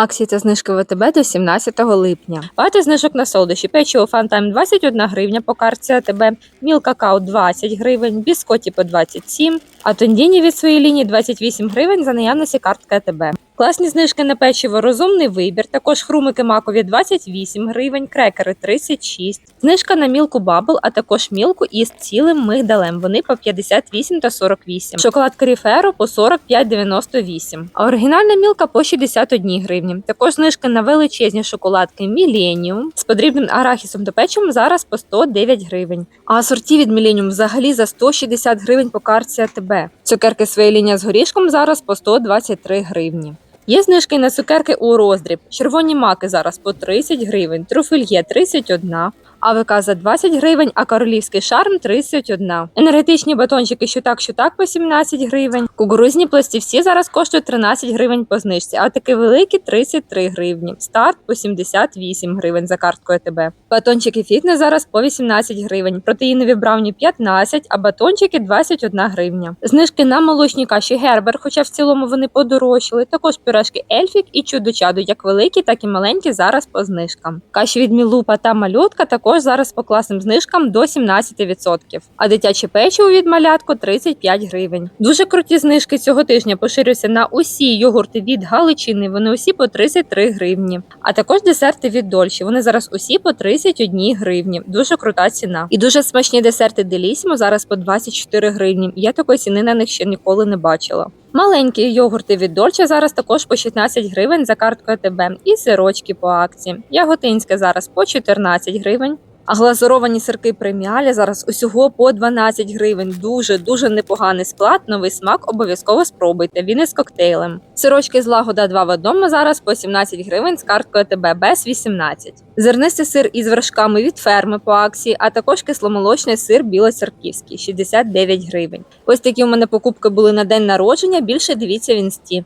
Акції та знижки ВТБ до 17 липня. Багато знижок на солодощі. Печиво Фантайм 21 гривня по карці АТБ, Міл Какао 20 гривень, Біскоті по 27, а Тондіні від своєї лінії 28 гривень за наявності картки АТБ. Класні знижки на печиво розумний вибір. Також хрумики макові 28 гривень, крекери 36. Знижка на мілку бабл, а також мілку із цілим мигдалем. Вони по 58 та 48. Шоколад Каріферо по 45,98. А оригінальна мілка по 61 гривні. Також знижки на величезні шоколадки Міленіум з подрібним арахісом та печивом зараз по 109 гривень. А асорті від Міленіум взагалі за 160 гривень по карті АТБ. Цукерки своєї лінія з горішком зараз по 123 гривні. Є знижки на цукерки у роздріб. Червоні маки зараз по 30 гривень, труфельє 31, АВК за 20 гривень, а королівський шарм 31. Енергетичні батончики що так, що так по 17 гривень. Кукурузні пластівці зараз коштують 13 гривень по знижці, а такі великі 33 гривні. Старт по 78 гривень за карткою АТБ. Батончики фітнес зараз по 18 гривень, протеїнові брауні 15, а батончики 21 гривня. Знижки на молочні каші Гербер, хоча в цілому вони подорожчали. Також пюрешки Ельфік і чудо-чадо, як великі, так і маленькі зараз по знижкам. Каші від Мілупа та малютка також зараз по класним знижкам до 17%. А дитяче печиво від малятку 35 гривень. Дуже круті знижки цього тижня поширюються на усі йогурти від Галичини. Вони усі по 33 гривні. А також десерти від Дольче. Вони зараз усі по 31 гривні. Дуже крута ціна. І дуже смачні десерти Делісімо зараз по 24 гривні. Я такої ціни на них ще ніколи не бачила. Маленькі йогурти від Дольче зараз також по 16 гривень за карткою ТБ і сирочки по акції. Яготинське зараз по 14 гривень. А глазуровані сирки преміалі зараз усього по 12 гривень. Дуже дуже непоганий склад. Новий смак обов'язково спробуйте. Він із коктейлем. Сирочки з лагода 2 в одному зараз по 17 гривень з карткою ТБ без 18. Зернистий сир із вершками від ферми по акції, а також кисломолочний сир білоцерківський 69 гривень. Ось такі у мене покупки були на день народження. Більше дивіться в інсті.